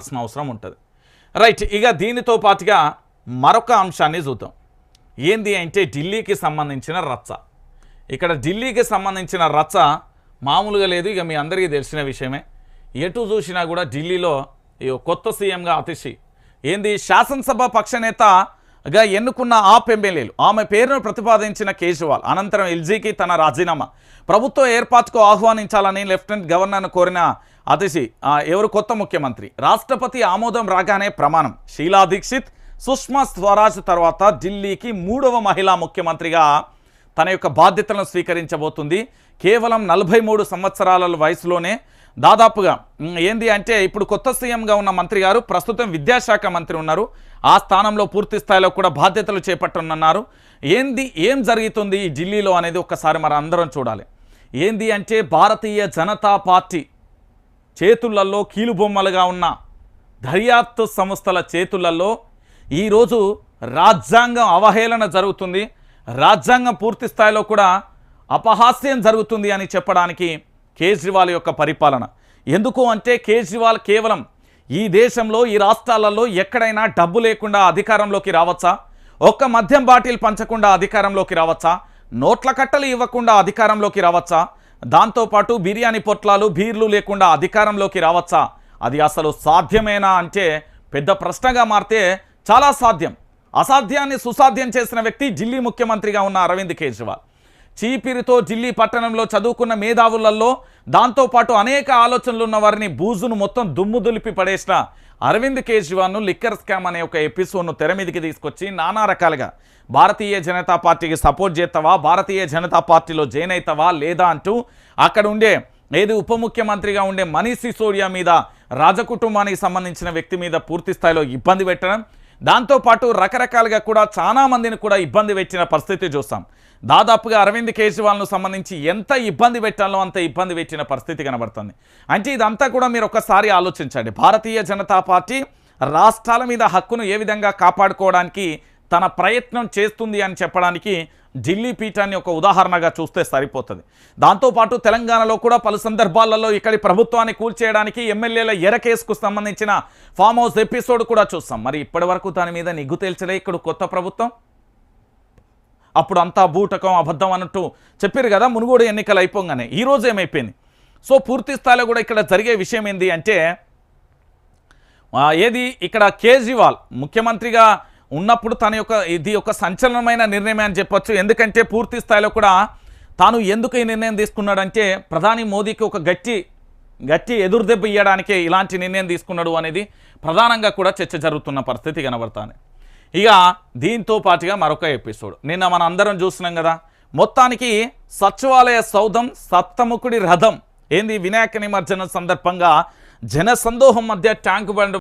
చేయాల్సిన అవసరం ఉంటుంది. రైట్ ఇక దీనితో పాటుగా మరొక అంశాన్ని చూద్దాం. ఏంది అంటే ఢిల్లీకి సంబంధించిన రచ్చ. ఇక్కడ ఢిల్లీకి సంబంధించిన రచ్చ మామూలుగా లేదు ఇక మీ అందరికీ తెలిసిన విషయమే. ఎటు చూసినా కూడా ఢిల్లీలో కొత్త సీఎంగా అతిశి. ఏంది? శాసనసభ పక్షనేతగా ఎన్నుకున్న ఆప్ ఎమ్మెల్యేలు. ఆమె పేరును ప్రతిపాదించిన కేజ్రీవాల్ అనంతరం ఎల్జీకి తన రాజీనామా. ప్రభుత్వ ఏర్పాటుకు ఆహ్వానించాలని లెఫ్టినెంట్ గవర్నర్ను కోరిన అతిశి ఎవరు కొత్త ముఖ్యమంత్రి? రాష్ట్రపతి ఆమోదం రాగానే ప్రమాణం. షీలా దీక్షిత్ సుష్మా స్వరాజ్ తర్వాత ఢిల్లీకి మూడవ మహిళా ముఖ్యమంత్రిగా తన యొక్క బాధ్యతలను స్వీకరించబోతుంది. కేవలం నలభై మూడు సంవత్సరాల వయసులోనే దాదాపుగా ఏంది అంటే ఇప్పుడు కొత్త సీఎంగా ఉన్న మంత్రి గారు ప్రస్తుతం విద్యాశాఖ మంత్రి ఉన్నారు. ఆ స్థానంలో పూర్తి స్థాయిలో కూడా బాధ్యతలు చేపట్టనున్నారు. ఏంది ఏం జరుగుతుంది ఈ ఢిల్లీలో అనేది ఒక్కసారి మరి అందరం చూడాలి. ఏంది అంటే భారతీయ జనతా పార్టీ చేతులలో కీలుబొమ్మలుగా ఉన్న దర్యాప్తు సంస్థల చేతులలో ఈరోజు రాజ్యాంగం అవహేళన జరుగుతుంది. రాజ్యాంగం పూర్తి స్థాయిలో కూడా అపహాస్యం జరుగుతుంది అని చెప్పడానికి కేజ్రీవాల్ యొక్క పరిపాలన. ఎందుకు అంటే కేజ్రీవాల్ కేవలం ఈ దేశంలో ఈ రాష్ట్రాలలో ఎక్కడైనా డబ్బు లేకుండా అధికారంలోకి రావచ్చా? ఒక్క మద్యం బాటిల్ పంచకుండా అధికారంలోకి రావచ్చా? నోట్ల కట్టలు ఇవ్వకుండా అధికారంలోకి రావచ్చా? దాంతోపాటు బిర్యానీ పొట్లాలు బీర్లు లేకుండా అధికారంలోకి రావచ్చా? అది అసలు సాధ్యమేనా అంటే పెద్ద ప్రశ్నగా మారితే చాలా సాధ్యం. అసాధ్యాన్ని సుసాధ్యం చేసిన వ్యక్తి ఢిల్లీ ముఖ్యమంత్రిగా ఉన్న అరవింద్ కేజ్రీవాల్. చీపిరితో ఢిల్లీ పట్టణంలో చదువుకున్న మేధావులలో దాంతోపాటు అనేక ఆలోచనలు ఉన్న వారిని బూజును మొత్తం దుమ్ము దులిపి పడేసిన అరవింద్ కేజ్రీవాల్ను లిక్కర్ స్కామ్ అనే ఒక ఎపిసోడ్ను తెర మీదకి తీసుకొచ్చి నానా రకాలుగా భారతీయ జనతా పార్టీకి సపోర్ట్ చేస్తావా భారతీయ జనతా పార్టీలో జాయిన్ అవుతావా లేదా అంటూ అక్కడ ఉండే ఏది ఉప ముఖ్యమంత్రిగా ఉండే మనీష్ సిసోడియా మీద రాజకుటుంబానికి సంబంధించిన వ్యక్తి మీద పూర్తి స్థాయిలో ఇబ్బంది పెట్టడం దాంతోపాటు రకరకాలుగా కూడా చాలా మందిని కూడా ఇబ్బంది పెట్టిన పరిస్థితి చూస్తాం. దాదాపుగా అరవింద్ కేజ్రీవాల్ను సంబంధించి ఎంత ఇబ్బంది పెట్టాలో అంత ఇబ్బంది పెట్టిన పరిస్థితి కనబడుతుంది. అంటే ఇదంతా కూడా మీరు ఒక్కసారి ఆలోచించండి. భారతీయ జనతా పార్టీ రాష్ట్రాల మీద హక్కును ఏ విధంగా కాపాడుకోవడానికి తన ప్రయత్నం చేస్తుంది అని చెప్పడానికి ఢిల్లీ పీఠాన్ని ఒక ఉదాహరణగా చూస్తే సరిపోతుంది. దాంతోపాటు తెలంగాణలో కూడా పలు సందర్భాలలో ఇక్కడి ప్రభుత్వాన్ని కూల్చేయడానికి ఎమ్మెల్యేల ఎరకేసుకు సంబంధించిన ఫామ్ హౌస్ ఎపిసోడ్ కూడా చూస్తాం. మరి ఇప్పటివరకు దాని మీద నిగ్గు తేల్చలే ఇక్కడ కొత్త ప్రభుత్వం? అప్పుడు అంతా బూటకం అబద్ధం అన్నట్టు చెప్పారు కదా మునుగోడు ఎన్నికలు అయిపోగానే. ఈ ఏమైపోయింది? సో పూర్తి స్థాయిలో కూడా ఇక్కడ జరిగే విషయం ఏంది అంటే ఏది? ఇక్కడ కేజ్రీవాల్ ముఖ్యమంత్రిగా ఉన్నప్పుడు తన యొక్క ఇది ఒక సంచలనమైన నిర్ణయం అని చెప్పొచ్చు. ఎందుకంటే పూర్తి స్థాయిలో కూడా తాను ఎందుకు ఈ నిర్ణయం తీసుకున్నాడంటే ప్రధాని మోదీకి ఒక గట్టి గట్టి ఎదురుదెబ్బ ఇవ్వడానికి ఇలాంటి నిర్ణయం తీసుకున్నాడు అనేది ప్రధానంగా కూడా చర్చ జరుగుతున్న పరిస్థితి కనబడుతుంది. ఇక దీంతో పాటుగా మరొక ఎపిసోడ్. నిన్న మన అందరం చూసినాం కదా మొత్తానికి సచివాలయ సౌధం సప్తముఖుడి రథం. ఏంది వినాయక నిమజ్జనం సందర్భంగా జనసందోహం మధ్య ట్యాంక్ బండ్